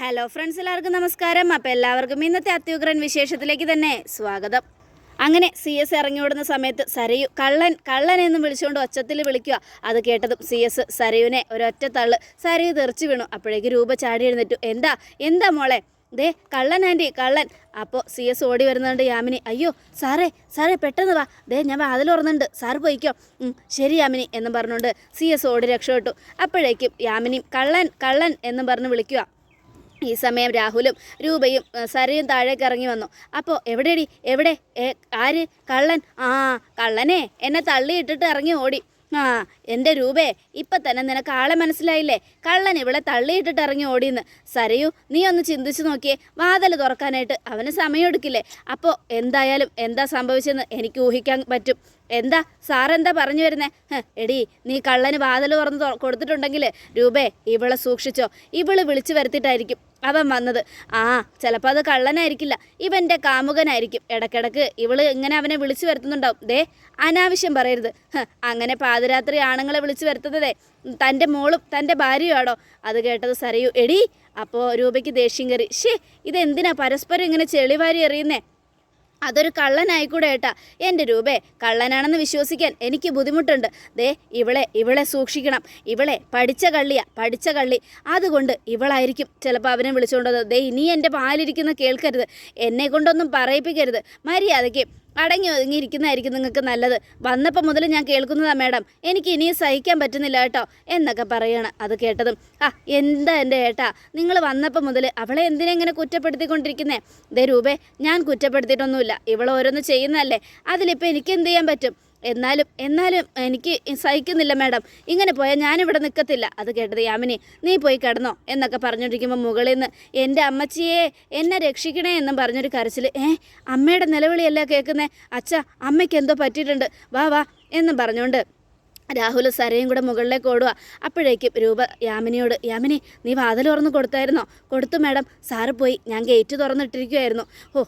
Hello friends എല്ലാവർക്കും നമസ്കാരം. അപ്പോൾ എല്ലാവർക്കും ഇന്നത്തെ അത്യുഗ്രൻ വിശേഷത്തിലേക്ക് തന്നെ സ്വാഗതം. അങ്ങനെ സി എസ് ഇറങ്ങി ഓടുന്ന സമയത്ത് സരയു കള്ളൻ കള്ളൻ എന്ന് വിളിച്ചുകൊണ്ട് ഒച്ചത്തിൽ വിളിക്കുക. അത് കേട്ടതും സി എസ് സരയുവിനെ ഒരൊറ്റ തള്ള്. സരയു തെറിച്ചു വീണു. അപ്പോഴേക്ക് രൂപ ചാടി എഴുന്നേറ്റു. എന്താ? എന്താ മോളെ? ദേ കള്ളൻ ആന്റി കള്ളൻ. അപ്പോൾ സി എസ് ഓടി വരുന്നുണ്ട് യാമിനി. അയ്യോ സാറേ സാറേ പെട്ടെന്ന് വാ. ദേ ഞാൻ വാതിൽ തുറന്നുണ്ട് സാറ് പോയിക്കോ. ശരി യാമിനി എന്നും പറഞ്ഞുകൊണ്ട് സി എസ് ഓടി രക്ഷപ്പെട്ടു. അപ്പോഴേക്കും യാമിനി കള്ളൻ കള്ളൻ എന്നും പറഞ്ഞ് വിളിക്കുക. ഈ സമയം രാഹുലും രൂപയും സരയും താഴേക്ക് ഇറങ്ങി വന്നു. അപ്പോൾ എവിടെയടി എവിടെ? ആര്? കള്ളൻ? ആ കള്ളനെ. എന്നെ തള്ളിയിട്ടിട്ട് ഇറങ്ങി ഓടി. ആ എന്റെ രൂപേ ഇപ്പം തന്നെ നിനക്ക് ആളെ മനസ്സിലായില്ലേ? കള്ളൻ ഇവിടെ തള്ളിയിട്ടിട്ട് ഇറങ്ങി ഓടിയെന്ന്. സരയു നീ ഒന്ന് ചിന്തിച്ചു നോക്കിയേ. വാതൽ തുറക്കാനായിട്ട് അവന് സമയം എടുക്കില്ലേ അപ്പോൾ എന്തായാലും എന്താ സംഭവിച്ചെന്ന് എനിക്ക് ഊഹിക്കാൻ പറ്റും. എന്താ സാറെന്താ പറഞ്ഞു വരുന്നേ? എടി നീ കള്ളന് വാതിൽ തുറന്ന് കൊടുത്തിട്ടുണ്ടെങ്കിൽ രൂപേ ഇവളെ സൂക്ഷിച്ചോ. ഇവൾ വിളിച്ചു വരുത്തിയിട്ടായിരിക്കും അവൻ വന്നത്. ആ ചിലപ്പോൾ അത് കള്ളനായിരിക്കില്ല. ഇവന്റെ കാമുകനായിരിക്കും. ഇടക്കിടക്ക് ഇവൾ ഇങ്ങനെ അവനെ വിളിച്ചു വരുത്തുന്നുണ്ടാവും. ദേ അനാവശ്യം പറയരുത്. അങ്ങനെ പാതിരാത്രി ആണുങ്ങളെ വിളിച്ചു വരുത്തുന്നതേ. തന്റെ മോളും തന്റെ ഭാര്യയാണോ അത് കേട്ടത് സരയു. എടി അപ്പോൾ രൂപയ്ക്ക് ദേഷ്യം കയറി. ഷേ ഇതെന്തിനാ പരസ്പരം ഇങ്ങനെ ചെളിവാരി എറിയുന്നേ? അതൊരു കള്ളനായിക്കൂടെ ഏട്ടാ എന്റെ രൂപേ കള്ളനാണെന്ന് വിശ്വസിക്കാൻ എനിക്ക് ബുദ്ധിമുട്ടുണ്ട്. ദേ ഇവളെ ഇവളെ സൂക്ഷിക്കണം. ഇവളെ പഠിച്ച കള്ളിയാ പഠിച്ച കള്ളി. അതുകൊണ്ട് ഇവളായിരിക്കും ചിലപ്പോൾ അവനെ വിളിച്ചുകൊണ്ടത് ദേ ഇനി എന്റെ പാലിരിക്കുന്ന കേൾക്കരുത്. എന്നെ കൊണ്ടൊന്നും പറയിപ്പിക്കരുത്. മര്യാദയ്ക്ക് അടങ്ങി ഒതുങ്ങിയിരിക്കുന്നതായിരിക്കും നിങ്ങൾക്ക് നല്ലത്. വന്നപ്പോൾ മുതൽ ഞാൻ കേൾക്കുന്നതാ മാഡം. എനിക്ക് ഇനിയും സഹിക്കാൻ പറ്റുന്നില്ല കേട്ടോ എന്നൊക്കെ പറയുകയാണ് അത് കേട്ടതും. ആ എന്താ എന്റെ ഏട്ടാ? നിങ്ങൾ വന്നപ്പോൾ മുതൽ അവളെ എന്തിനെ ഇങ്ങനെ കുറ്റപ്പെടുത്തിക്കൊണ്ടിരിക്കുന്നേ? ദേ രൂപേ ഞാൻ കുറ്റപ്പെടുത്തിയിട്ടൊന്നുമില്ല. ഇവളോരോന്ന് ചെയ്യുന്നതല്ലേ. അതിലിപ്പോൾ എനിക്ക് എന്ത് ചെയ്യാൻ പറ്റും? എന്നാലും എന്നാലും എനിക്ക് സഹിക്കുന്നില്ല മാഡം. ഇങ്ങനെ പോയാൽ ഞാനിവിടെ നിൽക്കത്തില്ല അത് കേട്ടത് യാമിനി. നീ പോയി കിടന്നോ എന്നൊക്കെ പറഞ്ഞുകൊണ്ടിരിക്കുമ്പോൾ മുകളിൽ നിന്ന് എന്റെ അമ്മച്ചിയെ എന്നെ രക്ഷിക്കണേ എന്നും പറഞ്ഞൊരു കരച്ചിൽ. ഏ അമ്മയുടെ നിലവിളിയല്ല കേൾക്കുന്നേ? അച്ഛ അമ്മയ്ക്ക് എന്തോ പറ്റിയിട്ടുണ്ട്. വാ വാ എന്നും പറഞ്ഞുകൊണ്ട് രാഹുൽ സരയും കൂടെ മുകളിലേക്ക് ഓടുക അപ്പോഴേക്കും രൂപ യാമിനിയോട് യാമിനി നീ വാതിൽ തുറന്ന് കൊടുത്തായിരുന്നോ? കൊടുത്തു മാഡം സാറ് പോയി. ഞാൻ ഗേറ്റ് തുറന്നിട്ടിരിക്കുമായിരുന്നു ഓ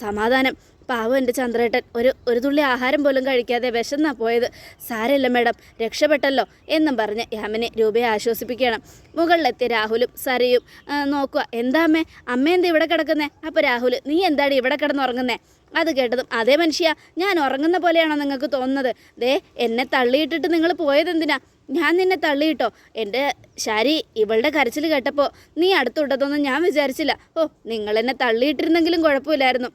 സമാധാനം. പാവം എന്റെ ചന്ദ്രേട്ടൻ. ഒരു ഒരു തുള്ളി ആഹാരം പോലും കഴിക്കാതെ വിശന്നാ പോയത്. സാരമില്ല മേഡം രക്ഷപ്പെട്ടല്ലോ എന്നും പറഞ്ഞ് യാമിനെ രൂപയെ ആശ്വസിപ്പിക്കണം. മുകളിലെത്തിയ രാഹുലും സരയും നോക്കുക എന്താ അമ്മേ? അമ്മ എന്താ ഇവിടെ കിടക്കുന്നേ? അപ്പോൾ രാഹുൽ നീ എന്താണ് ഇവിടെ കിടന്നുറങ്ങുന്നേ? അത് കേട്ടതും അതേ മനുഷ്യ ഞാൻ ഉറങ്ങുന്ന പോലെയാണോ നിങ്ങൾക്ക് തോന്നുന്നത്? ദേ എന്നെ തള്ളിയിട്ടിട്ട് നിങ്ങൾ പോയതെന്തിനാ ഞാൻ നിന്നെ തള്ളിയിട്ടോ? എന്റെ ശാരി ഇവളുടെ കരച്ചിൽ കേട്ടപ്പോൾ നീ അടുത്തുണ്ടതൊന്നും ഞാൻ വിചാരിച്ചില്ല. ഓ നിങ്ങൾ എന്നെ തള്ളിയിട്ടിരുന്നെങ്കിലും കുഴപ്പമില്ലായിരുന്നു.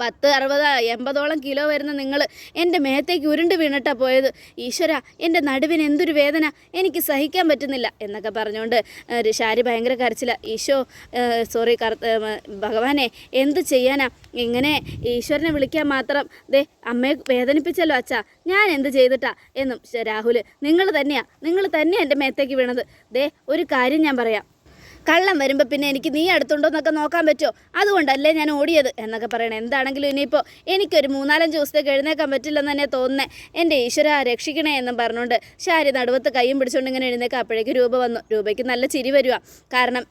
പത്ത് അറുപത് എൺപതോളം കിലോ വരുന്ന നിങ്ങൾ എന്റെ മേത്തേക്ക് ഉരുണ്ട് വീണിട്ടാ പോയത്. ഈശ്വര എന്റെ നടുവിന് എന്തൊരു വേദന. എനിക്ക് സഹിക്കാൻ പറ്റുന്നില്ല എന്നൊക്കെ പറഞ്ഞുകൊണ്ട് ഷാരി ഭയങ്കര കരച്ചില്ല ഈശോ സോറി കർ ഭഗവാനെ എന്ത് ചെയ്യാനാ? ഇങ്ങനെ ഈശ്വരനെ വിളിക്കാൻ മാത്രം ദേ അമ്മയെ വേദനിപ്പിച്ചല്ലോ അച്ഛാ. ഞാൻ എന്ത് ചെയ്തിട്ടാ? എന്നും രാഹുൽ നിങ്ങൾ തന്നെയാ. നിങ്ങൾ തന്നെയാണ് എന്റെ മേത്തേക്ക് വീണത്. ദേ ഒരു കാര്യം ഞാൻ പറയാം. കള്ളം വരുമ്പോൾ പിന്നെ എനിക്ക് നീ അടുത്തുണ്ടോ എന്നൊക്കെ നോക്കാൻ പറ്റുമോ? അതുകൊണ്ടല്ലേ ഞാൻ ഓടിയത് എന്നൊക്കെ പറയണേ. എന്താണെങ്കിലും ഇനിയിപ്പോൾ എനിക്കൊരു മൂന്നാലഞ്ച് ദിവസത്തേക്ക് എഴുന്നേക്കാൻ പറ്റില്ലെന്ന് തന്നെ തോന്നുന്നേ. എന്റെ ഈശ്വര രക്ഷിക്കണേ എന്നും പറഞ്ഞുകൊണ്ട് ശാരി നടുവത്ത് കൈയും പിടിച്ചുകൊണ്ട് ഇങ്ങനെ എഴുന്നേക്കാം അപ്പോഴേക്ക് രൂപ വന്നു. രൂപയ്ക്ക് നല്ല ചിരി വരിക കാരണം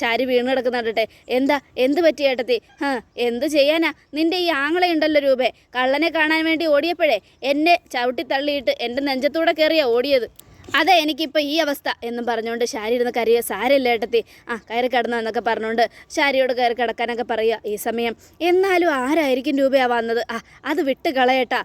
ശാരി വീണ് കിടക്കുന്നുണ്ടട്ടെ. എന്താ? എന്ത് പറ്റി ഏട്ടത്തി? ഹാ എന്ത് ചെയ്യാനാ? നിന്റെ ഈ ആങ്ങളയുണ്ടല്ലോ രൂപേ. കള്ളനെ കാണാൻ വേണ്ടി ഓടിയപ്പോഴേ എന്നെ ചവിട്ടി തള്ളിയിട്ട് എന്റെ നെഞ്ചത്തൂടെ കയറിയാ ഓടിയത്. അതെ എനിക്കിപ്പോൾ ഈ അവസ്ഥ എന്നും പറഞ്ഞുകൊണ്ട് ശാരി ഇരുന്ന് കരയുക. സാരമില്ല ഏട്ടത്തി? ആ കയറി കിടന്നു എന്നൊക്കെ പറഞ്ഞുകൊണ്ട് ശാരിയോട് കയറി കിടക്കാനൊക്കെ പറയുക ഈ സമയം. എന്നാലും ആരായിരിക്കും രൂപയാ വന്നത്? ആ അത് വിട്ട് കളയട്ടാ.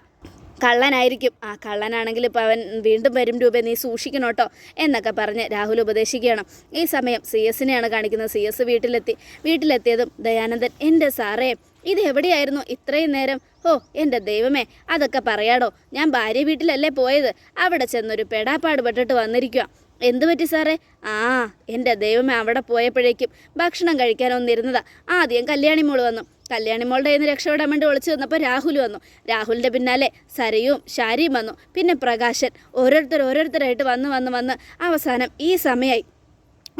കള്ളനായിരിക്കും. ആ കള്ളനാണെങ്കിൽ ഇപ്പോൾ അവൻ വീണ്ടും വരും രൂപ നീ സൂക്ഷിക്കണം കേട്ടോ എന്നൊക്കെ പറഞ്ഞ് രാഹുൽ ഉപദേശിക്കുകയാണ്. ഈ സമയം സി എസിനെയാണ് കാണിക്കുന്നത്. സി എസ് വീട്ടിലെത്തി. വീട്ടിലെത്തിയതും ദയാനന്ദൻ. എന്റെ സാറേ ഇത് എവിടെയായിരുന്നു ഇത്രയും നേരം? ഓ എന്റെ ദൈവമേ അതൊക്കെ പറയാടോ. ഞാൻ ഭാര്യ വീട്ടിലല്ലേ പോയത്? അവിടെ ചെന്നൊരു പെടാപ്പാട് പെട്ടിട്ട് വന്നിരിക്കുക എന്തു പറ്റി സാറേ? ആ എന്റെ ദൈവമേ അവിടെ പോയപ്പോഴേക്കും ഭക്ഷണം കഴിക്കാനൊന്നിരുന്നതാ ആദ്യം കല്യാണി മോൾ വന്നു. കല്യാണി മോളുടെ കയ്യിൽ നിന്ന് രക്ഷപ്പെടാൻ വേണ്ടി ഒളിച്ചു വന്നപ്പോൾ രാഹുൽ വന്നു. രാഹുലിന്റെ പിന്നാലെ സരയും ഷാരിയും വന്നു. പിന്നെ പ്രകാശൻ. ഓരോരുത്തർ ഓരോരുത്തരായിട്ട് വന്ന് വന്ന് വന്ന് അവസാനം ഈ സമയമായി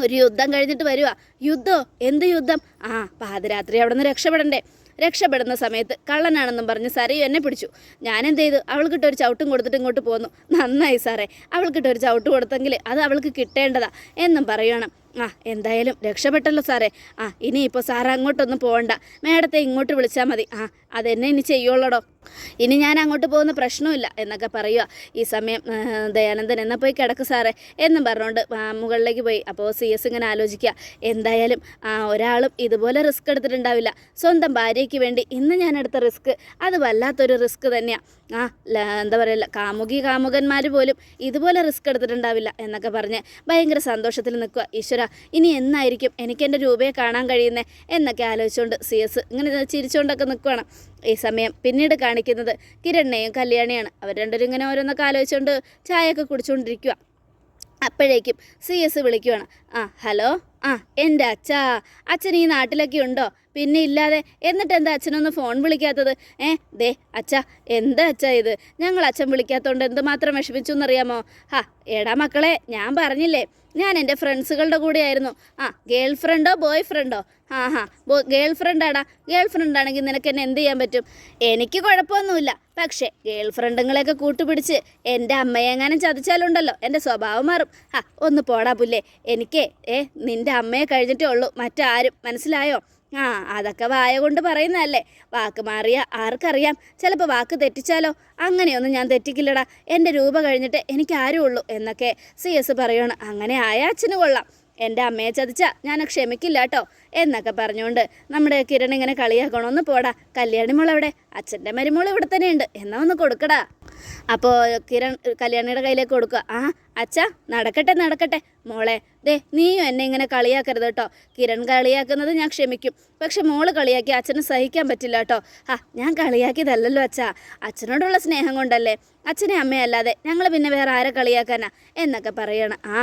ഒരു യുദ്ധം കഴിഞ്ഞിട്ട് വരുവാ. യുദ്ധോ? എന്ത് യുദ്ധം? ആ പാതിരാത്രി അവിടെ നിന്ന് രക്ഷപ്പെടണ്ടേ. രക്ഷപ്പെടുന്ന സമയത്ത് കള്ളനാണെന്നും പറഞ്ഞ് സരയു എന്നെ പിടിച്ചു. ഞാൻ എന്ത് ചെയ്തു അവൾക്കിട്ട് ഒരു ചവിട്ടും കൊടുത്തിട്ട് ഇങ്ങോട്ട് പോന്നു. നന്നായി സാറേ അവൾക്കിട്ട് ഒരു ചവിട്ട് കൊടുത്തെങ്കിൽ അത് അവൾക്ക് കിട്ടേണ്ടതാ എന്നും പറയണം ആ എന്തായാലും രക്ഷപ്പെട്ടല്ലോ സാറേ. ആ ഇനി ഇനിയിപ്പോൾ സാറ് അങ്ങോട്ടൊന്നും പോകണ്ട മേഡത്തെ ഇങ്ങോട്ട് വിളിച്ചാൽ മതി. ആ അതെന്നെ ഇനി ചെയ്യുള്ളടോ. ഇനി ഞാൻ അങ്ങോട്ട് പോകുന്ന പ്രശ്നമില്ല എന്നൊക്കെ പറയുക ഈ സമയം ദയാനന്ദൻ എന്നാൽ പോയി കിടക്ക് സാറേ എന്നും പറഞ്ഞുകൊണ്ട് മുകളിലേക്ക് പോയി. അപ്പോൾ സി എസ് ഇങ്ങനെ ആലോചിക്കുക. എന്തായാലും ആ, ഒരാളും ഇതുപോലെ റിസ്ക് എടുത്തിട്ടുണ്ടാവില്ല. സ്വന്തം ഭാര്യയ്ക്ക് വേണ്ടി ഇന്ന് ഞാൻ എടുത്ത റിസ്ക് അത് വല്ലാത്തൊരു റിസ്ക് തന്നെയാണ് ആ എന്താ പറയുക കാമുകി കാമുകന്മാർ പോലും ഇതുപോലെ റിസ്ക് എടുത്തിട്ടുണ്ടാവില്ല എന്നൊക്കെ പറഞ്ഞ് ഭയങ്കര സന്തോഷത്തിൽ നിൽക്കുക ഈശ്വര ഇനി എന്നായിരിക്കും എനിക്ക് എന്റെ രൂപയെ കാണാൻ കഴിയുന്നത് എന്നൊക്കെ ആലോചിച്ചുകൊണ്ട് സി എസ് ഇങ്ങനെ ചിരിച്ചുകൊണ്ടൊക്കെ നിൽക്കുകയാണ് ഈ സമയം പിന്നീട് കാണിക്കുന്നത് കിരണ്ണയും കല്യാണിയാണ്. അവർ രണ്ടുപേരും ഇങ്ങനെ ഓരോന്നൊക്കെ ആലോചിച്ചുകൊണ്ട് ചായയൊക്കെ കുടിച്ചുകൊണ്ടിരിക്കുക അപ്പോഴേക്കും സി എസ് വിളിക്കുവാണ്. ആ ഹലോ? ആ എന്റെ അച്ഛാ അച്ഛൻ ഈ നാട്ടിലൊക്കെ ഉണ്ടോ? പിന്നെ ഇല്ലാതെ എന്നിട്ട് എന്താ അച്ഛനൊന്ന് ഫോൺ വിളിക്കാത്തത്? ഏ ദേ അച്ഛാ എന്താ അച്ഛാ ഇത്? ഞങ്ങൾ അച്ഛൻ വിളിക്കാത്തതുകൊണ്ട് എന്തുമാത്രം വിഷമിച്ചു എന്നറിയാമോ? ഹാ എടാ മക്കളെ ഞാൻ പറഞ്ഞില്ലേ ഞാൻ എന്റെ ഫ്രണ്ട്സുകളുടെ കൂടെയായിരുന്നു ആ ഗേൾ ഫ്രണ്ടോ ബോയ് ഫ്രണ്ടോ ആ ഹാ ബോ ഗേൾ ഫ്രണ്ടാടാ ഗേൾ ഫ്രണ്ടാണെങ്കിൽ നിനക്ക് എന്നെ എന്ത് ചെയ്യാൻ പറ്റും? എനിക്ക് കുഴപ്പമൊന്നുമില്ല. പക്ഷേ ഗേൾ ഫ്രണ്ടുങ്ങളെയൊക്കെ കൂട്ടുപിടിച്ച് എന്റെ അമ്മയെങ്ങാനും ചതിച്ചാലുണ്ടല്ലോ. എന്റെ സ്വഭാവം മാറും. ആ ഒന്ന് പോടാ പുല്ലേ. എനിക്കേ ഏ നിന്റെ അമ്മയെ കഴിഞ്ഞിട്ടേ ഉള്ളൂ. മറ്റാരും മനസ്സിലായോ? ആ അതൊക്കെ വായ കൊണ്ട് പറയുന്നതല്ലേ. വാക്ക് മാറിയ ആർക്കറിയാം. ചിലപ്പോൾ വാക്ക് തെറ്റിച്ചാലോ? അങ്ങനെയൊന്നും ഞാൻ തെറ്റിക്കില്ലടാ. എന്റെ രൂപ കഴിഞ്ഞിട്ട് എനിക്ക് ആരും ഉള്ളൂ എന്നൊക്കെ സി എസ് പറയണം. അങ്ങനെ ആയ അച്ഛന് കൊള്ളാം. എന്റെ അമ്മയെ ചതിച്ച ഞാൻ ക്ഷമിക്കില്ല കേട്ടോ എന്നൊക്കെ പറഞ്ഞുകൊണ്ട് നമ്മുടെ കിരൺ ഇങ്ങനെ കളിയാക്കണമെന്ന് പോടാ. കല്യാണി മോൾ അവിടെ അച്ഛന്റെ മരുമോൾ ഇവിടെ തന്നെ ഉണ്ട് എന്നാ ഒന്ന് കൊടുക്കടാ. അപ്പോൾ കിരൺ കല്യാണിയുടെ കയ്യിലേക്ക് കൊടുക്കുക. ആ അച്ഛ നടക്കട്ടെ നടക്കട്ടെ. മോളെ ദേ നീയും എന്നെ ഇങ്ങനെ കളിയാക്കരുത് കേട്ടോ. കിരൺ കളിയാക്കുന്നത് ഞാൻ ക്ഷമിക്കും. പക്ഷെ മോൾ കളിയാക്കി അച്ഛന് സഹിക്കാൻ പറ്റില്ല കേട്ടോ. ആ ഞാൻ കളിയാക്കിയതല്ലല്ലോ അച്ഛാ. അച്ഛനോടുള്ള സ്നേഹം കൊണ്ടല്ലേ? അച്ഛനെ അമ്മയല്ലാതെ ഞങ്ങൾ പിന്നെ വേറെ ആരെ കളിയാക്കാനാ? എന്നൊക്കെ പറയണം. ആ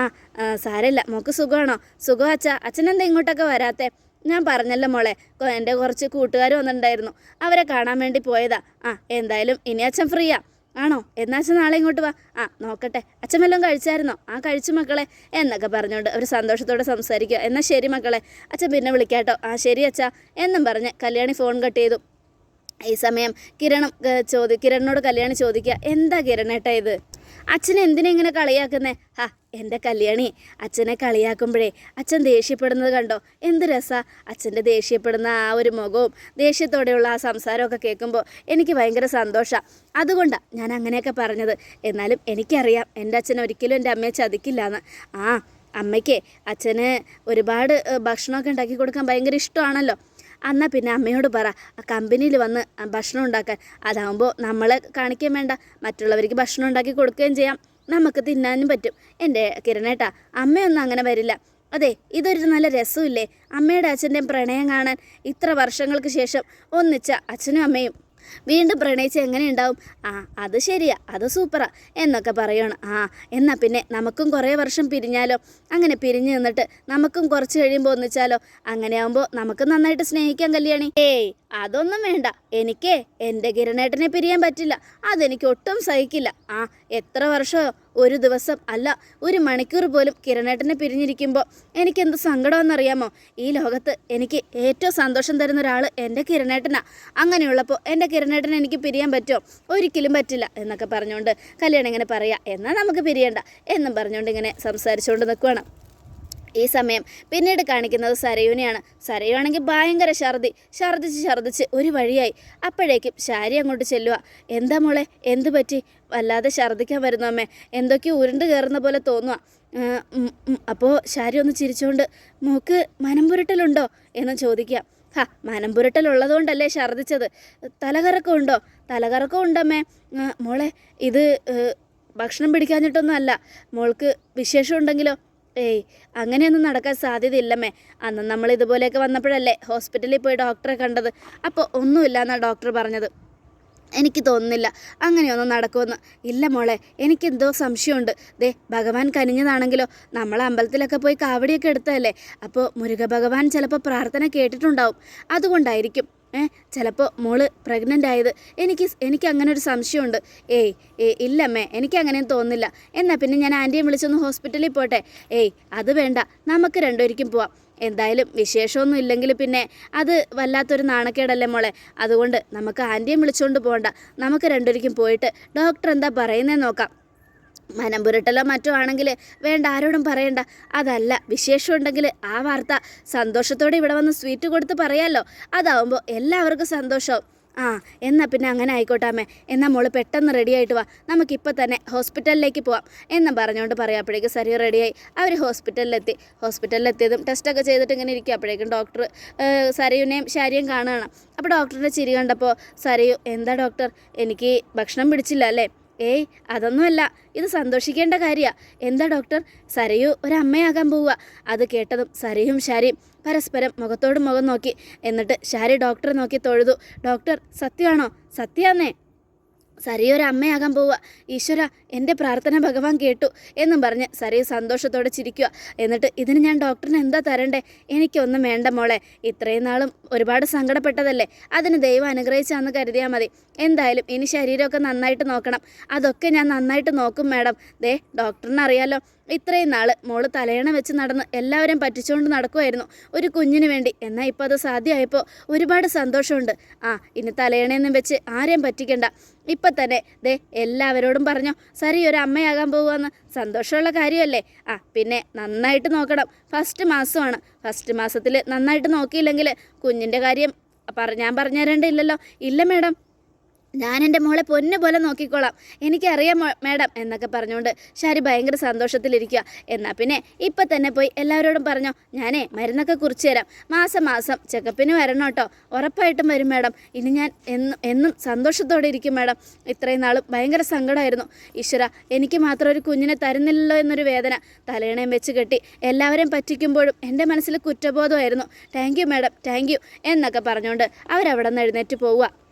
സാരമില്ല മോക്ക് സുഖമാണോ? സുഖം അച്ഛാ. അച്ഛനെന്താ ഇങ്ങോട്ടൊക്കെ വരാത്തേ? ഞാൻ പറഞ്ഞല്ലോ മോളെ എന്റെ കുറച്ച് കൂട്ടുകാർ വന്നിട്ടുണ്ടായിരുന്നു. അവരെ കാണാൻ വേണ്ടി പോയതാ. ആ എന്തായാലും ഇനി അച്ഛൻ ഫ്രീയാ. ആണോ? എന്നാ അച്ഛൻ നാളെ ഇങ്ങോട്ട് വാ. ആ നോക്കട്ടെ. അച്ഛൻ വല്ലതും കഴിച്ചായിരുന്നോ? ആ കഴിച്ചു മക്കളെ. എന്നൊക്കെ പറഞ്ഞുകൊണ്ട് അവർ സന്തോഷത്തോടെ സംസാരിക്കുക. എന്നാൽ ശരി മക്കളെ. അച്ഛൻ പിന്നെ വിളിക്കാട്ടോ. ആ ശരി അച്ഛാ. എന്നും പറഞ്ഞ് കല്യാണി ഫോൺ കട്ട് ചെയ്തു. ഈ സമയം കിരണം ചോദി കിരണിനോട് കല്യാണി ചോദിക്കുക. എന്താ കിരണേട്ടാ ഇത്? അച്ഛൻ എന്തിനാ ഇങ്ങനെ കളിയാക്കുന്നേ? ഹാ എന്റെ കല്യാണി. അച്ഛനെ കളിയാക്കുമ്പോഴേ അച്ഛൻ ദേഷ്യപ്പെടുന്നത് കണ്ടോ? എന്ത് രസാ? അച്ഛന്റെ ദേഷ്യപ്പെടുന്ന ആ ഒരു മുഖവും ദേഷ്യത്തോടെയുള്ള ആ സംസാരമൊക്കെ കേൾക്കുമ്പോൾ എനിക്ക് ഭയങ്കര സന്തോഷമാണ് അതുകൊണ്ടാണ് ഞാൻ അങ്ങനെയൊക്കെ പറഞ്ഞത്. എന്നാലും എനിക്കറിയാം എന്റെ അച്ഛൻ ഒരിക്കലും എന്റെ അമ്മയെ ചതിക്കില്ല എന്ന് ആ അമ്മയ്ക്ക് അച്ഛന് ഒരുപാട് ഭക്ഷണമൊക്കെ ഉണ്ടാക്കി കൊടുക്കാൻ ഭയങ്കര ഇഷ്ടമാണല്ലോ. എന്നാൽ പിന്നെ അമ്മയോട് പറ കമ്പനിയിൽ വന്ന് ഭക്ഷണം ഉണ്ടാക്കാൻ. അതാകുമ്പോൾ നമ്മളെ കാണിക്കാൻ വേണ്ട. മറ്റുള്ളവർക്ക് ഭക്ഷണം ഉണ്ടാക്കി കൊടുക്കുകയും ചെയ്യാം. നമുക്ക് തിന്നാനും പറ്റും. എന്റെ കിരണേട്ടാ അമ്മയൊന്നും അങ്ങനെ വരില്ല. അതെ ഇതൊരു നല്ല രസമില്ലേ അമ്മയുടെ അച്ഛന്റെയും പ്രണയം കാണാൻ ഇത്ര വർഷങ്ങൾക്ക് ശേഷം ഒന്നിച്ച അച്ഛനും അമ്മയും വീണ്ടും പ്രണയിച്ച് എങ്ങനെ ഉണ്ടാവും ആ അത് ശരിയാ അത് സൂപ്പറാ എന്നൊക്കെ പറയണം. ആ എന്നാൽ പിന്നെ നമുക്കും കുറേ വർഷം പിരിഞ്ഞാലോ? അങ്ങനെ പിരിഞ്ഞു നിന്നിട്ട് നമുക്കും കുറച്ച് കഴിയുമ്പോൾ ഒന്നിച്ചാലോ? അങ്ങനെ ആകുമ്പോൾ നമുക്ക് നന്നായിട്ട് സ്നേഹിക്കാൻ കല്യാണി. ഏയ് അതൊന്നും വേണ്ട. എനിക്കേ എന്റെ കിരണേട്ടനെ പിരിയാൻ പറ്റില്ല. അതെനിക്ക് ഒട്ടും സഹിക്കില്ല. ആ എത്ര വർഷമോ ഒരു ദിവസം അല്ല ഒരു മണിക്കൂർ പോലും കിരണേട്ടനെ പിരിഞ്ഞിരിക്കുമ്പോൾ എനിക്കെന്ത് സങ്കടമെന്നറിയാമോ ഈ ലോകത്ത് എനിക്ക് ഏറ്റവും സന്തോഷം തരുന്ന ഒരാൾ എന്റെ കിരണേട്ടനാണ് അങ്ങനെയുള്ളപ്പോൾ എന്റെ കിരണേട്ടനെ എനിക്ക് പിരിയാൻ പറ്റുമോ? ഒരിക്കലും പറ്റില്ല എന്നൊക്കെ പറഞ്ഞുകൊണ്ട് കല്യാണം ഇങ്ങനെ പറയാം എന്നാൽ നമുക്ക് പിരിയണ്ട എന്നും പറഞ്ഞുകൊണ്ട് ഇങ്ങനെ സംസാരിച്ചുകൊണ്ട് നിൽക്കുകയാണ് ഈ സമയം. പിന്നീട് കാണിക്കുന്നത് സരയുനെയാണ്. സരയുവാണെങ്കിൽ ഭയങ്കര ഛർദി. ഛർദിച്ച് ഛർദിച്ച് ഒരു വഴിയായി. അപ്പോഴേക്കും ശാരി അങ്ങോട്ട് ചെല്ലുക എന്താ മോളെ? എന്ത് പറ്റി? വല്ലാതെ ഛർദിക്കാൻ വരുന്നു അമ്മേ. എന്തൊക്കെയോ ഉരുണ്ട് കയറുന്ന പോലെ തോന്നുക അപ്പോൾ ശാരി ഒന്ന് ചിരിച്ചുകൊണ്ട് മൂക്ക് മനംപുരട്ടലുണ്ടോ? എന്ന് ചോദിക്കാം ഹാ മനംപുരട്ടലുള്ളതുകൊണ്ടല്ലേ ഛർദിച്ചത്? തലകറക്കം ഉണ്ടോ? തലകറക്കം ഉണ്ടമ്മേ. മോളെ ഇത് ഭക്ഷണം പിടിക്കാഞ്ഞിട്ടൊന്നും അല്ല. മോൾക്ക് വിശേഷം ഉണ്ടെങ്കിലോ? ഏയ് അങ്ങനെയൊന്നും നടക്കാൻ സാധ്യതയില്ലമ്മേ. അന്ന് നമ്മൾ ഇതുപോലെയൊക്കെ വന്നപ്പോഴല്ലേ ഹോസ്പിറ്റലിൽ പോയി ഡോക്ടറെ കണ്ടത്. അപ്പോൾ ഒന്നുമില്ല എന്നാണ് ഡോക്ടർ പറഞ്ഞത്. എനിക്ക് തോന്നുന്നില്ല അങ്ങനെയൊന്നും നടക്കുമെന്ന്. ഇല്ല മോളെ എനിക്കെന്തോ സംശയമുണ്ട്. ദേ ഭഗവാൻ കനിഞ്ഞതാണെങ്കിലോ? നമ്മൾ അമ്പലത്തിലൊക്കെ പോയി കാവടിയൊക്കെ എടുത്തതല്ലേ? അപ്പോൾ മുരുക ഭഗവാൻ ചിലപ്പോൾ പ്രാർത്ഥന കേട്ടിട്ടുണ്ടാവും. അതുകൊണ്ടായിരിക്കും. ചിലപ്പോൾ മോൾ പ്രഗ്നന്റ് ആയത് എനിക്ക് എനിക്ക് അങ്ങനെ ഒരു സംശയമുണ്ട്. ഏയ് ഏ ഇല്ലമ്മേ എനിക്ക് അങ്ങനെയും തോന്നുന്നില്ല. എന്നാൽ പിന്നെ ഞാൻ ആന്റിയെ വിളിച്ചൊന്ന് ഹോസ്പിറ്റലിൽ പോട്ടെ. ഏയ് അത് വേണ്ട. നമുക്ക് രണ്ടുപേർക്കും പോവാം. എന്തായാലും വിശേഷമൊന്നും ഇല്ലെങ്കിൽ പിന്നെ അത് വല്ലാത്തൊരു നാണക്കേടല്ലേ മോളെ? അതുകൊണ്ട് നമുക്ക് ആന്റിയെ വിളിച്ചുകൊണ്ട് പോകണ്ട. നമുക്ക് രണ്ടുപേർക്കും പോയിട്ട് ഡോക്ടർ എന്താ പറയുന്നതെന്ന് നോക്കാം. മനം പുരട്ടലോ മറ്റോ ആണെങ്കിൽ വേണ്ട ആരോടും പറയണ്ട. അതല്ല വിശേഷമുണ്ടെങ്കിൽ ആ വാർത്ത സന്തോഷത്തോടെ ഇവിടെ വന്ന് സ്വീറ്റ് കൊടുത്ത് പറയാമല്ലോ അതാവുമ്പോൾ എല്ലാവർക്കും സന്തോഷവും. ആ എന്നാൽ പിന്നെ അങ്ങനെ ആയിക്കോട്ടെ അമ്മേ. എന്നാൽ മോൾ പെട്ടെന്ന് റെഡി ആയിട്ട് വാ. നമുക്കിപ്പോൾ തന്നെ ഹോസ്പിറ്റലിലേക്ക് പോവാം. എന്ന് പറഞ്ഞുകൊണ്ട് പറയാം അപ്പോഴേക്കും സരിയോ റെഡിയായി അവർ ഹോസ്പിറ്റലിലെത്തി ഹോസ്പിറ്റലിലെത്തിയതും ടെസ്റ്റൊക്കെ ചെയ്തിട്ട് ഇങ്ങനെ ഇരിക്കുക അപ്പോഴേക്കും ഡോക്ടർ സരയുനെയും ശാരിയും കാണുകയാണ് അപ്പോൾ ഡോക്ടറുടെ ചിരി കണ്ടപ്പോൾ സരയു എന്താ ഡോക്ടർ എനിക്ക് ഭക്ഷണം പിടിച്ചില്ല അല്ലേ? ഏയ് അതൊന്നുമല്ല. ഇത് സന്തോഷിക്കേണ്ട കാര്യമാണ് എന്താ ഡോക്ടർ? സരയു ഒരമ്മയാകാൻ പോവുക. അത് കേട്ടതും സരയും ശാരിയും പരസ്പരം മുഖത്തോട് മുഖം നോക്കി. എന്നിട്ട് ഷാരി ഡോക്ടറെ നോക്കി തൊഴുതു. ഡോക്ടർ സത്യമാണോ? സത്യാന്നേ സരി ഒരു അമ്മയാകാൻ പോവുക. ഈശ്വര എന്റെ പ്രാർത്ഥന ഭഗവാൻ കേട്ടു എന്നും പറഞ്ഞ് സരി സന്തോഷത്തോടെ ചിരിക്കുക. എന്നിട്ട് ഇതിന് ഞാൻ ഡോക്ടറിന് എന്താ തരണ്ടേ? എനിക്കൊന്നും വേണ്ട മോളെ. ഇത്രയും നാളും ഒരുപാട് സങ്കടപ്പെട്ടതല്ലേ? അതിന് ദൈവം അനുഗ്രഹിച്ചാന്ന് കരുതിയാൽ മതി. എന്തായാലും ഇനി ശരീരമൊക്കെ നന്നായിട്ട് നോക്കണം. അതൊക്കെ ഞാൻ നന്നായിട്ട് നോക്കും മാഡം. ദേ ഡോക്ടറിന് അറിയാലോ. ഇത്രയും നാൾ മോൾ തലയണ വെച്ച് നടന്ന് എല്ലാവരും പറ്റിച്ചുകൊണ്ട് നടക്കുമായിരുന്നു ഒരു കുഞ്ഞിന് വേണ്ടി. എന്നാൽ ഇപ്പോൾ അത് സാധ്യമായപ്പോൾ ഒരുപാട് സന്തോഷമുണ്ട്. ആ ഇനി തലയണയൊന്നും വെച്ച് ആരെയും പറ്റിക്കണ്ട. ഇപ്പം തന്നെ ദേ എല്ലാവരോടും പറഞ്ഞോ സരി ഒരു അമ്മയാകാൻ പോകുമെന്ന് സന്തോഷമുള്ള കാര്യമല്ലേ? ആ പിന്നെ നന്നായിട്ട് നോക്കണം. ഫസ്റ്റ് മാസമാണ്. ഫസ്റ്റ് മാസത്തിൽ നന്നായിട്ട് നോക്കിയില്ലെങ്കിൽ കുഞ്ഞിന്റെ കാര്യം ഞാൻ പറഞ്ഞു തരേണ്ടില്ലല്ലോ. ഇല്ല മേഡം. ഞാൻ എന്റെ മോളെ പൊന്നു പോലെ നോക്കിക്കോളാം. എനിക്കറിയാം മാഡം എന്നൊക്കെ പറഞ്ഞുകൊണ്ട് ഷാരി ഭയങ്കര സന്തോഷത്തിലിരിക്കുക എന്നാൽ പിന്നെ ഇപ്പം തന്നെ പോയി എല്ലാവരോടും പറഞ്ഞോ ഞാനേ മരുന്നൊക്കെ കുറിച്ച് തരാം. മാസം മാസം ചെക്കപ്പിന് വരണം കേട്ടോ. ഉറപ്പായിട്ടും വരും മാഡം. ഇനി ഞാൻ എന്നും എന്നും സന്തോഷത്തോടെ ഇരിക്കും മാഡം. ഇത്രയും നാളും ഭയങ്കര സങ്കടമായിരുന്നു ഈശ്വര എനിക്ക് മാത്രം ഒരു കുഞ്ഞിനെ തരുന്നില്ലല്ലോ എന്നൊരു വേദന തലയിണയും വെച്ച് കെട്ടി എല്ലാവരെയും പറ്റിക്കുമ്പോഴും എന്റെ മനസ്സിൽ കുറ്റബോധമായിരുന്നു. Thank you madam thank you എന്നൊക്കെ പറഞ്ഞുകൊണ്ട് അവരവിടെ നിന്ന് എഴുന്നേറ്റ് പോവുക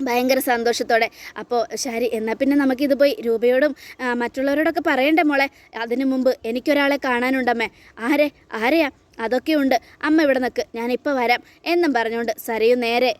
ഭയങ്കര സന്തോഷത്തോടെ. അപ്പോൾ ശരി എന്നാൽ പിന്നെ നമുക്കിത് പോയി രൂപയോടും മറ്റുള്ളവരോടൊക്കെ പറയണ്ടേ മോളെ? അതിനു മുമ്പ് എനിക്കൊരാളെ കാണാനുണ്ടമ്മേ. ആരെ? ആരെയാ? അതൊക്കെ ഉണ്ട്. അമ്മ ഇവിടെ നിൽക്ക് ഞാനിപ്പോൾ വരാം. എന്നും പറഞ്ഞുകൊണ്ട് സരയു നേരെ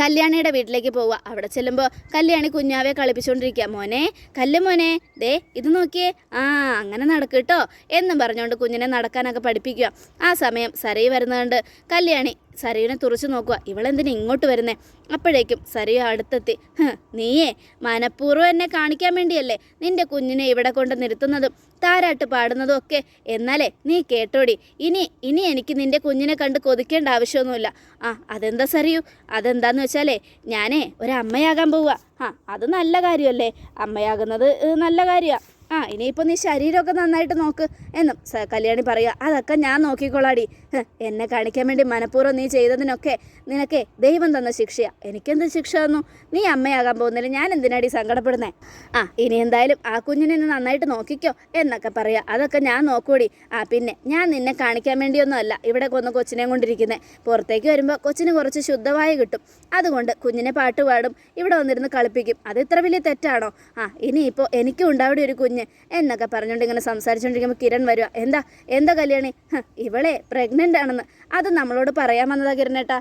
കല്യാണിയുടെ വീട്ടിലേക്ക് പോവുക. അവിടെ ചെല്ലുമ്പോൾ കല്യാണി കുഞ്ഞാവെ കളിപ്പിച്ചുകൊണ്ടിരിക്കുക മോനെ കല്ല് മോനെ. ദേ ഇത് നോക്കിയേ. ആ അങ്ങനെ നടക്ക് കേട്ടോ എന്നും പറഞ്ഞുകൊണ്ട് കുഞ്ഞിനെ നടക്കാനൊക്കെ പഠിപ്പിക്കുക. ആ സമയം സരയു വരുന്നതുകൊണ്ട് കല്യാണി സരയുനെ തുറച്ചു നോക്കുക. ഇവളെന്തിനാ ഇങ്ങോട്ട് വരുന്നേ? അപ്പോഴേക്കും സരയു അടുത്തെത്തി. "ഹ്, നീയേ മനഃപൂർവം എന്നെ കാണിക്കാൻ വേണ്ടിയല്ലേ നിന്റെ കുഞ്ഞിനെ ഇവിടെ കൊണ്ട് നിർത്തുന്നതും താരാട്ട് പാടുന്നതും ഒക്കെ? എന്നാലേ നീ കേട്ടോടി. ഇനി ഇനി എനിക്ക് നിന്റെ കുഞ്ഞിനെ കണ്ട് കൊതിക്കേണ്ട ആവശ്യമൊന്നുമില്ല. ആ അതെന്താ സറിയൂ അതെന്താന്ന് വെച്ചാലേ ഞാനേ ഒരമ്മയാകാൻ പോവുക. ആ അത് നല്ല കാര്യമല്ലേ? അമ്മയാകുന്നത് നല്ല കാര്യമാണ് ആ ഇനിയിപ്പോൾ നീ ശരീരമൊക്കെ നന്നായിട്ട് നോക്ക് എന്നും കല്യാണി പറയുക. അതൊക്കെ ഞാൻ നോക്കിക്കോളാടി. എന്നെ കാണിക്കാൻ വേണ്ടി മനഃപൂർവം നീ ചെയ്തതിനൊക്കെ നിനക്കേ ദൈവം തന്ന ശിക്ഷയാ. എനിക്കെന്ത് ശിക്ഷ തന്നു? നീ അമ്മയാകാൻ പോകുന്നില്ല. ഞാൻ എന്തിനാടി സങ്കടപ്പെടുന്നേ? ആ ഇനി എന്തായാലും ആ കുഞ്ഞിനെ നന്നായിട്ട് നോക്കിക്കോ എന്നൊക്കെ പറയുക. അതൊക്കെ ഞാൻ നോക്കൂടി. ആ പിന്നെ ഞാൻ നിന്നെ കാണിക്കാൻ വേണ്ടിയൊന്നും അല്ല ഇവിടെ കൊന്ന് കൊച്ചിനെ കൊണ്ടിരിക്കുന്നത് പുറത്തേക്ക് വരുമ്പോൾ കൊച്ചിന് കുറച്ച് ശുദ്ധമായി കിട്ടും. അതുകൊണ്ട് കുഞ്ഞിനെ പാട്ട് പാടും. ഇവിടെ വന്നിരുന്ന് കളിപ്പിക്കും. അത് ഇത്ര വലിയ തെറ്റാണോ? ആ ഇനിയിപ്പോൾ എനിക്കും ഉണ്ടാവിടെ ഒരു കുഞ്ഞ് എന്നൊക്കെ പറഞ്ഞുകൊണ്ട് ഇങ്ങനെ സംസാരിച്ചുകൊണ്ടിരിക്കുമ്പോൾ കിരൺ വരിക എന്താ? എന്താ കല്യാണി? ഇവളെ പ്രഗ്നന്റ് ആണെന്ന്. അത് നമ്മളോട് പറയാൻ വന്നതാ കിരണേട്ടാ.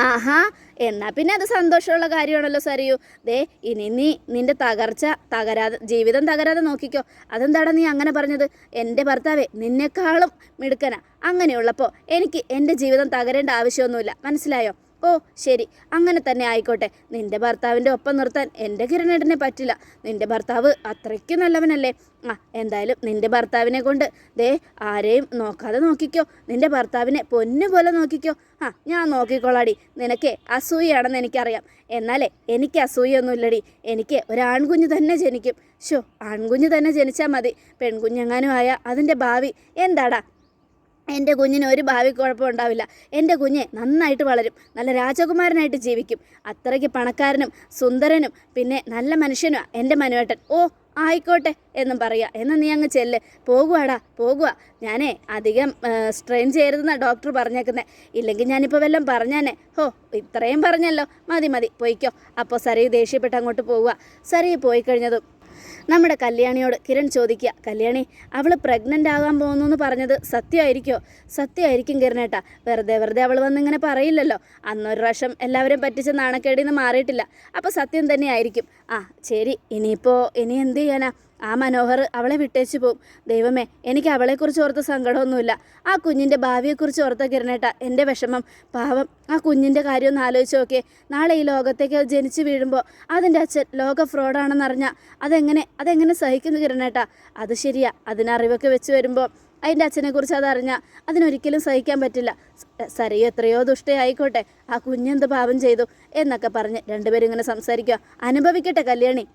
ആഹാ എന്നാ പിന്നെ അത് സന്തോഷമുള്ള കാര്യമാണല്ലോ സരിയു. ദേ ഇനി നീ നിന്റെ തകർച്ച തകരാതെ ജീവിതം തകരാതെ നോക്കിക്കോ. അതെന്താടാ നീ അങ്ങനെ പറഞ്ഞത്? എന്റെ ഭർത്താവേ നിന്നെക്കാളും മിടുക്കനാ. അങ്ങനെയുള്ളപ്പോൾ എനിക്ക് എന്റെ ജീവിതം തകരേണ്ട ആവശ്യമൊന്നുമില്ല. മനസ്സിലായോ? ഓ ശരി. അങ്ങനെ തന്നെ ആയിക്കോട്ടെ. നിന്റെ ഭർത്താവിന്റെ ഒപ്പം നിർത്താൻ എന്റെ കിരണേട്ടനെ പറ്റില്ല. നിന്റെ ഭർത്താവ് അത്രയ്ക്ക് നല്ലവനല്ലേ? ആ എന്തായാലും നിന്റെ ഭർത്താവിനെ കൊണ്ട് ദേ ആരെയും നോക്കാതെ നോക്കിക്കോ. നിന്റെ ഭർത്താവിനെ പൊന്നു പോലെ നോക്കിക്കോ. ആ ഞാൻ നോക്കിക്കോളാടി. നിനക്ക് അസൂയാണെന്ന് എനിക്കറിയാം. എന്നാലേ എനിക്ക് അസൂയൊന്നുമില്ലടി. എനിക്ക് ഒരാൺകുഞ്ഞ് തന്നെ ജനിക്കും. ഷോ ആൺകുഞ്ഞ് തന്നെ ജനിച്ചാൽ മതി. പെൺകുഞ്ഞെങ്ങാനും ആയ അതിന്റെ ഭാവി എന്താടാ? എന്റെ കുഞ്ഞിന് ഒരു ഭാവി കുഴപ്പം ഉണ്ടാവില്ല. എന്റെ കുഞ്ഞ് നന്നായിട്ട് വളരും. നല്ല രാജകുമാരനായിട്ട് ജീവിക്കും. അത്രയ്ക്ക് പണക്കാരനും സുന്ദരനും പിന്നെ നല്ല മനുഷ്യനുമാണ് എന്റെ മനുവേട്ടൻ. ഓ ആയിക്കോട്ടെ എന്നും പറയുക. എന്നാൽ നീ അങ്ങ് ചെല്ല്. പോകുവാടാ പോകുക ഞാനേ അധികം സ്ട്രെയിൻ ചെയ്യരുതെന്നാണ് ഡോക്ടർ പറഞ്ഞേക്കുന്നത് ഇല്ലെങ്കിൽ ഞാനിപ്പോൾ വല്ലതും പറഞ്ഞാനേ. ഹോ ഇത്രയും പറഞ്ഞല്ലോ. മതി മതി പോയിക്കോ. അപ്പോൾ സരി ദേഷ്യപ്പെട്ട് അങ്ങോട്ട് പോവുക. സരി പോയി കഴിഞ്ഞതും നമ്മുടെ കല്യാണിയോട് കിരൺ ചോദിക്കുക കല്യാണി അവൾ പ്രഗ്നന്റ് ആകാൻ പോകുന്നു എന്ന് പറഞ്ഞത് സത്യമായിരിക്കോ? സത്യമായിരിക്കും കിരണേട്ടാ വെറുതെ വെറുതെ അവൾ വന്നിങ്ങനെ പറയില്ലല്ലോ. അന്നൊരു പ്രാവശ്യം എല്ലാവരും പറ്റിച്ച നാണക്കേടിന്ന് മാറിയിട്ടില്ല. അപ്പോൾ സത്യം തന്നെ ആയിരിക്കും ആ ശരി ഇനിയിപ്പോൾ ഇനി എന്ത് ചെയ്യാനാ? ആ മനോഹർ അവളെ വിട്ടേച്ചു പോവും. ദൈവമേ എനിക്ക് അവളെക്കുറിച്ച് ഓർത്ത് സങ്കടമൊന്നുമില്ല. ആ കുഞ്ഞിന്റെ ഭാവിയെക്കുറിച്ച് ഓർത്ത കിരണേട്ട എന്റെ വിഷമം. പാവം ആ കുഞ്ഞിന്റെ കാര്യം ഒന്ന് ആലോചിച്ച് നോക്കിയേ. നാളെ ഈ ലോകത്തേക്ക് ജനിച്ചു വീഴുമ്പോൾ അതിന്റെ അച്ഛൻ ലോക ഫ്രോഡാണെന്നറിഞ്ഞാൽ അതെങ്ങനെ അതെങ്ങനെ സഹിക്കുന്നു കിരണേട്ട? അത് ശരിയാ അതിനറിവൊക്കെ വെച്ച് വരുമ്പോൾ അതിന്റെ അച്ഛനെക്കുറിച്ച് അതറിഞ്ഞാൽ അതിനൊരിക്കലും സഹിക്കാൻ പറ്റില്ല. സരയു എത്രയോ ദുഷ്ടയായിക്കോട്ടെ. ആ കുഞ്ഞെന്ത് പാപം ചെയ്തു എന്നൊക്കെ പറഞ്ഞ് രണ്ടുപേരും ഇങ്ങനെ സംസാരിക്കുക അനുഭവിക്കട്ടെ കല്യാണി.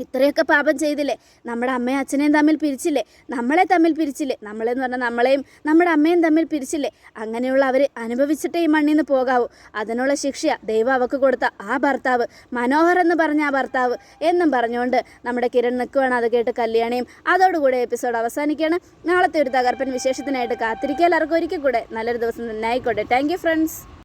ഇത്രയൊക്കെ പാപം ചെയ്തില്ലേ? നമ്മുടെ അമ്മയും അച്ഛനെയും തമ്മിൽ പിരിച്ചില്ലേ? നമ്മളെ തമ്മിൽ പിരിച്ചില്ലേ? നമ്മളെന്ന് പറഞ്ഞാൽ നമ്മളെയും നമ്മുടെ അമ്മയും തമ്മിൽ പിരിച്ചില്ലേ? അങ്ങനെയുള്ള അവർ അനുഭവിച്ചിട്ടേ ഈ മണ്ണിൽ നിന്ന് പോകാവൂ. അതിനുള്ള ശിക്ഷ ദൈവം അവക്ക് കൊടുത്ത ആ ഭർത്താവ്. മനോഹർ എന്ന് പറഞ്ഞ ആ ഭർത്താവ്. എന്നും പറഞ്ഞുകൊണ്ട് നമ്മുടെ കിരൺ നിൽക്കുവാണ്. അത് കേട്ട് കല്യാണിയും അതോടുകൂടെ എപ്പിസോഡ് അവസാനിക്കുകയാണ്. നാളത്തെ ഒരു തകർപ്പൻ വിശേഷത്തിനായിട്ട് കാത്തിരിക്കുക. എല്ലാവർക്കും ഒരിക്കൽ കൂടെ നല്ലൊരു ദിവസം തന്നെ ആയിക്കോട്ടെ. Thank friends